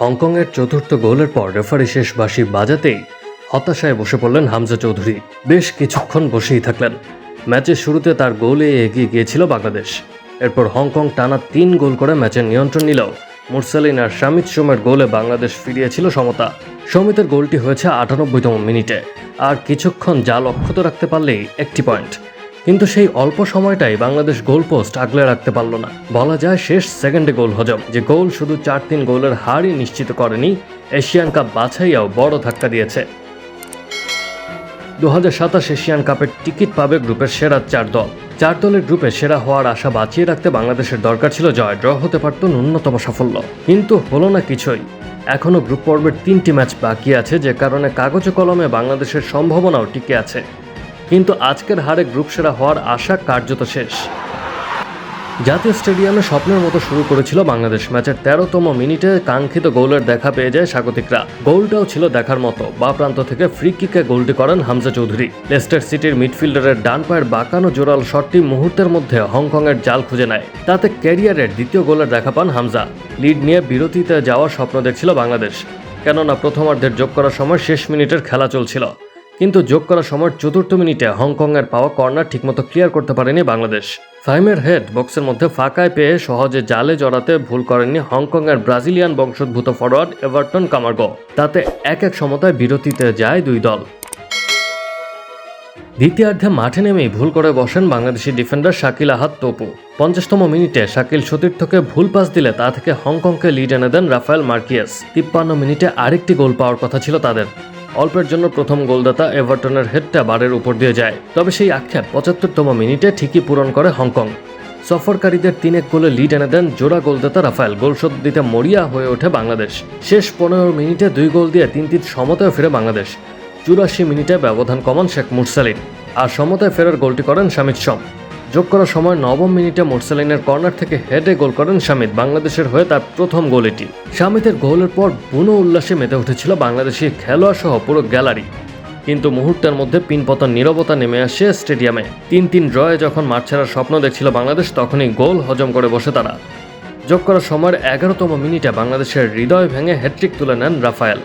হংকংয়ের চতুর্থ গোলের পর রেফারি শেষ বাঁশি বাজাতেই হতাশায় বসে পড়লেন হামজা চৌধুরী। বেশ কিছুক্ষণ বসেই থাকলেন। ম্যাচের শুরুতে তার গোলে এগিয়ে গিয়েছিল বাংলাদেশ। এরপর হংকং টানা তিন গোল করে ম্যাচের নিয়ন্ত্রণ নিলেও মুরসালিন আর শামিত সোমের গোলে বাংলাদেশ ফিরিয়েছিল সমতা। সমিতের গোলটি হয়েছে আটানব্বইতম মিনিটে। আর কিছুক্ষণ জাল অক্ষত রাখতে পারলেই একটি পয়েন্ট। কিন্তু সেই অল্প সময়টাই বাংলাদেশ গোল পোস্ট আগলে রাখতে পারল না। বলা যায় শেষ সেকেন্ডে গোল হজম, যে গোল শুধু চার তিন গোলের হারই নিশ্চিত করেনি, এশিয়ান কাপ বাছাইয়াও বড় ধাক্কা দিয়েছে। দু সাতাশ এশিয়ান কাপের টিকিট পাবে গ্রুপের সেরা চার দল। চার দলের গ্রুপে সেরা হওয়ার আশা বাঁচিয়ে রাখতে বাংলাদেশের দরকার ছিল জয় ড্র হতে পারত ন্যূনতম সাফল্য। কিন্তু হলো না কিছুই। এখনও গ্রুপ পর্বের তিনটি ম্যাচ বাকি আছে, যে কারণে কাগজে কলমে বাংলাদেশের সম্ভাবনাও টিকে আছে। কিন্তু আজকের হারে গ্রুপ সেরা হওয়ার আশা কার্যত শেষ। জাতীয় স্টেডিয়ামে স্বপ্নের মতো শুরু করেছিল বাংলাদেশ। ম্যাচের তেরোতম মিনিটে কাঙ্ক্ষিত গোলের দেখা পেয়ে যায় স্বাগতিকরা। গোলটাও ছিল দেখার মতো। বা প্রান্ত থেকে ফ্রি কিকে গোলটি করেন হামজা চৌধুরী। লেস্টার সিটির মিডফিল্ডারের ডান পায়ের বাঁকানো জোরাল শটটি মুহূর্তের মধ্যে হংকংয়ের জাল খুঁজে নেয়। তাতে ক্যারিয়ারের দ্বিতীয় গোলের দেখা পান হামজা। লিড নিয়ে বিরতিতে যাওয়ার স্বপ্ন দেখছিল বাংলাদেশ। কেননা প্রথমার্ধের যোগ করার সময় শেষ মিনিটের খেলা চলছিল। কিন্তু যোগ করার সময় চতুর্থ মিনিটে হংকংয়ের পাওয়া কর্নার ঠিকমতো ক্লিয়ার করতে পারেনি বাংলাদেশ। ফাইমের হেড বক্সের মধ্যে ফাঁকায় পেয়ে সহজে জালে জড়াতে ভুল করেননি হংকংয়ের ব্রাজিলিয়ান বংশোদ্ভূত ফরোয়ার্ড এভারটন কামার্গো। তাতে এক এক সমতায় বিরতিতে যায় দুই দল। দ্বিতীয়ার্ধে মাঠে নেমেই ভুল করে বসেন বাংলাদেশি ডিফেন্ডার শাকিল আহাদ তপু। পঞ্চাশতম মিনিটে শাকিল সতীর্থকে ভুল পাস দিলে তা থেকে হংকংকে লিড এনে দেন রাফায়েল মার্কিয়াস। তিপ্পান্ন মিনিটে আরেকটি গোল পাওয়ার কথা ছিল তাদের। অল্পের জন্য প্রথম গোলদাতা এভারটনের হেডটা বারের উপর দিয়ে যায়। তবে সেই আক্ষেপ পঁচাত্তরতম মিনিটে ঠিকই পূরণ করে হংকং। সফরকারীদের তিনেক গোলে লিড এনে দেন জোড়া গোলদাতা রাফায়েল। গোল শোধ দিতে মরিয়া হয়ে ওঠে বাংলাদেশ। শেষ পনেরো মিনিটে দুই গোল দিয়ে তিন তিন সমতায় ফিরে বাংলাদেশ। চুরাশি মিনিটে ব্যবধান কমান শেখ মুরসালিন। আর সমতায় ফেরার গোলটি করেন শামিদ সম যোগ করার সময় নবম মিনিটে মুরসালিনের কর্নার থেকে হেডে গোল করেন শামিদ, বাংলাদেশের হয়ে তার প্রথম গোল এটি শামিদের গোলের পর বুনো উল্লাসে মেতে উঠেছিল বাংলাদেশি খেলোয়াড় সহ পুরো গ্যালারি। কিন্তু মুহূর্তের মধ্যে পিনপতন নীরবতা নেমে আসে স্টেডিয়ামে। তিন তিন ড্রয়ে যখন মাঠ ছাড়ার স্বপ্ন দেখছিল বাংলাদেশ, তখনই গোল হজম করে বসে তারা। যোগ করার সময়ের এগারোতম মিনিটে বাংলাদেশের হৃদয় ভেঙে হ্যাট্রিক তুলে নেন রাফায়েল।